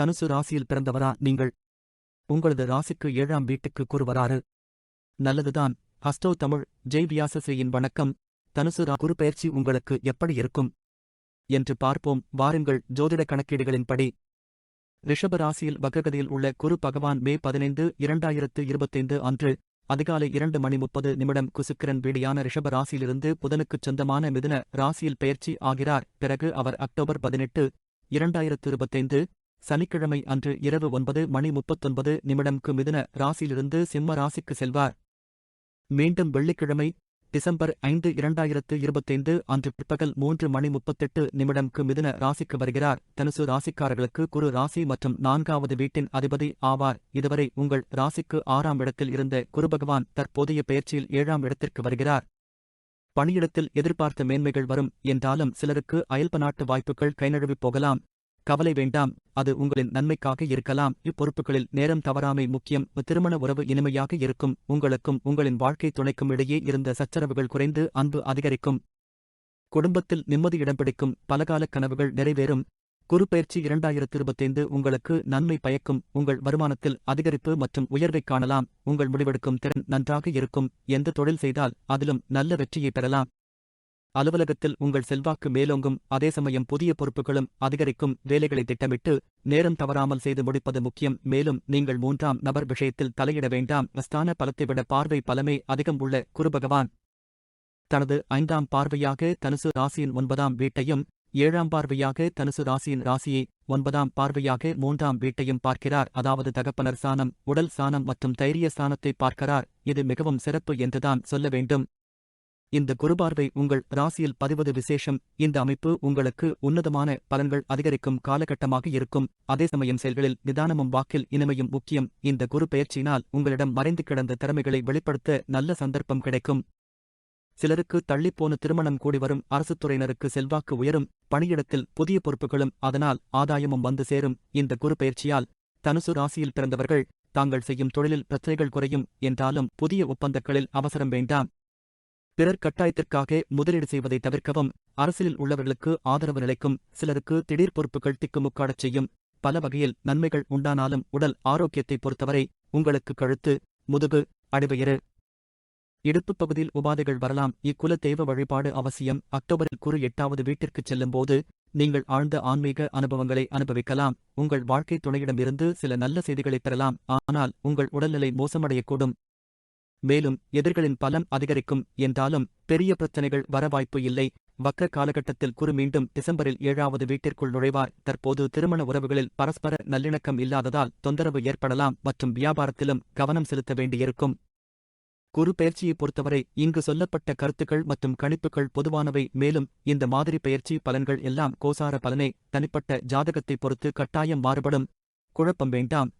தனுசு ராசியில் பிறந்தவரா நீங்கள்? உங்களது ராசிக்கு ஏழாம் வீட்டுக்கு கூறுவராறு நல்லதுதான். ஹஸ்டோ தமிழ் ஜெய் வியாசஸ்ரீயின் வணக்கம். தனுசு ரா குரு பயிற்சி உங்களுக்கு எப்படி இருக்கும்? என்று பார்ப்போம். வாருங்கள் ஜோதிட கணக்கீடுகளின்படி. ரிஷப ராசியில் வக்ரகதியில் உள்ள குரு பகவான் மே பதினைந்து இரண்டாயிரத்து இருபத்தைந்து அன்று அதிகாலை இரண்டு மணி முப்பது நிமிடம் குசுக்கிரன் வீடியான ரிஷப ராசியிலிருந்து புதனுக்குச் சொந்தமான மிதுன ராசியில் பெயர்ச்சி ஆகிறார். பிறகு அவர் அக்டோபர் பதினெட்டு இரண்டாயிரத்து இருபத்தைந்து சனிக்கிழமை அன்று இரவு ஒன்பது மணி முப்பத்தொன்பது நிமிடம்க்கு மிதுன ராசியிலிருந்து சிம்ம ராசிக்கு செல்வார். மீண்டும் வெள்ளிக்கிழமை டிசம்பர் ஐந்து இரண்டாயிரத்து இருபத்தைந்து அன்று பிற்பகல் மூன்று மணி முப்பத்தெட்டு நிமிடம்க்கு மிதுன ராசிக்கு வருகிறார். தனுசு ராசிக்காரர்களுக்கு குரு ராசி மற்றும் நான்காவது வீட்டின் அதிபதி ஆவார். இதுவரை உங்கள் ராசிக்கு ஆறாம் இடத்தில் இருந்த குரு பகவான் தற்போதைய பயிற்சியில் ஏழாம் இடத்திற்கு வருகிறார். பணியிடத்தில் எதிர்பார்த்த மேன்மைகள் வரும். என்றாலும் சிலருக்கு அயல்ப நாட்டு வாய்ப்புகள் கைநழுவிப் போகலாம். கவலை வேண்டாம் அது உங்களின் நன்மைக்காக இருக்கலாம். இப்பொறுப்புகளில் நேரம் தவறாமை முக்கியம். திருமண உறவு இனிமையாக இருக்கும். உங்களுக்கும் உங்களின் வாழ்க்கை துணைக்கும் இடையே இருந்த சச்சரவுகள் குறைந்து அன்பு அதிகரிக்கும். குடும்பத்தில் நிம்மதி இடம் பிடிக்கும். பலகால கனவுகள் நிறைவேறும். குரு பயிற்சி இரண்டாயிரத்து இருபத்தைந்து உங்களுக்கு நன்மை பயக்கும். உங்கள் வருமானத்தில் அதிகரிப்பு மற்றும் உயர்வைக் காணலாம். உங்கள் முடிவெடுக்கும் திறன் நன்றாக இருக்கும். எந்த தொழில் செய்தால் அதிலும் நல்ல வெற்றியை பெறலாம். அலுவலகத்தில் உங்கள் செல்வாக்கு மேலோங்கும். அதே சமயம் புதிய பொறுப்புகளும் அதிகரிக்கும். வேலைகளை திட்டமிட்டு நேரம் தவறாமல் செய்து முடிப்பது முக்கியம். மேலும் நீங்கள் மூன்றாம் நபர் விஷயத்தில் தலையிட வேண்டாம். ஸ்தான பலத்தை விட பார்வை பலமே அதிகம் உள்ள குருபகவான் தனது ஐந்தாம் பார்வையாக தனுசு ராசியின் ஒன்பதாம் வீட்டையும் ஏழாம் பார்வையாக தனுசு ராசியின் ராசியை ஒன்பதாம் பார்வையாக மூன்றாம் வீட்டையும் பார்க்கிறார். அதாவது தகப்பனர் சாணம் உடல் சாணம் மற்றும் தைரிய சாணத்தை பார்க்கிறார். இது மிகவும் சிறப்பு என்றுதான் சொல்ல வேண்டும். இந்த குருபார்வை உங்கள் ராசியில் பதிவது விசேஷம். இந்த அமைப்பு உங்களுக்கு உன்னதமான பலன்கள் அதிகரிக்கும் காலகட்டமாக இருக்கும். அதே சமயம் செயல்களில் நிதானமும் வாக்கில் இனிமையும் முக்கியம். இந்த குரு பயிற்சியினால் உங்களிடம் மறைந்து கிடந்த திறமைகளை வெளிப்படுத்த நல்ல சந்தர்ப்பம் கிடைக்கும். சிலருக்கு தள்ளிப்போன திருமணம் கூடி வரும். அரசுத் துறையினருக்கு செல்வாக்கு உயரும். பணியிடத்தில் புதிய பொறுப்புகளும் அதனால் ஆதாயமும் வந்து சேரும். இந்த குரு பயிற்சியால் தனுசு ராசியில் பிறந்தவர்கள் தாங்கள் செய்யும் தொழிலில் பிரச்சனைகள் குறையும். என்றாலும் புதிய ஒப்பந்தங்களில் அவசரம் வேண்டாம். பிறர் கட்டாயத்திற்காக முதலீடு செய்வதை தவிர்க்கவும் அரசியலில் உள்ளவர்களுக்கு ஆதரவு நிலைக்கும் சிலருக்கு திடீர் பொறுப்புகள் திக்குமுக்காடச் செய்யும். பல வகையில் நன்மைகள் உண்டானாலும் உடல் ஆரோக்கியத்தை பொறுத்தவரை உங்களுக்கு கழுத்து முதுகு அடிவயிறு இடுப்புப் பகுதியில் உபாதைகள் வரலாம். இக்குல தெய்வ வழிபாடு அவசியம். அக்டோபரில் குறு எட்டாவது வீட்டிற்குச் செல்லும்போது நீங்கள் ஆழ்ந்த ஆன்மீக அனுபவங்களை அனுபவிக்கலாம். உங்கள் வாழ்க்கை துணையிடமிருந்து சில நல்ல செய்திகளைப் பெறலாம். ஆனால் உங்கள் உடல்நிலை மோசமடையக்கூடும். மேலும் எதிர்களின் பலம் அதிகரிக்கும் என்றாலும் பெரிய பிரச்சனைகள் வர வாய்ப்பு இல்லை. வக்க காலகட்டத்தில் குரு மீண்டும் டிசம்பரில் ஏழாவது வீட்டிற்குள் நுழைவார். தற்போது திருமண உறவுகளில் பரஸ்பர நல்லிணக்கம் இல்லாததால் தொந்தரவு ஏற்படலாம் மற்றும் வியாபாரத்திலும் கவனம் செலுத்த வேண்டியிருக்கும். குரு பயிற்சியை பொறுத்தவரை இங்கு சொல்லப்பட்ட கருத்துக்கள் மற்றும் கணிப்புகள் பொதுவானவை. மேலும் இந்த மாதிரி பயிற்சி பலன்கள் எல்லாம் கோசார பலனை. தனிப்பட்ட ஜாதகத்தை பொறுத்து கட்டாயம் மாறுபடும். குழப்பம் வேண்டாம்.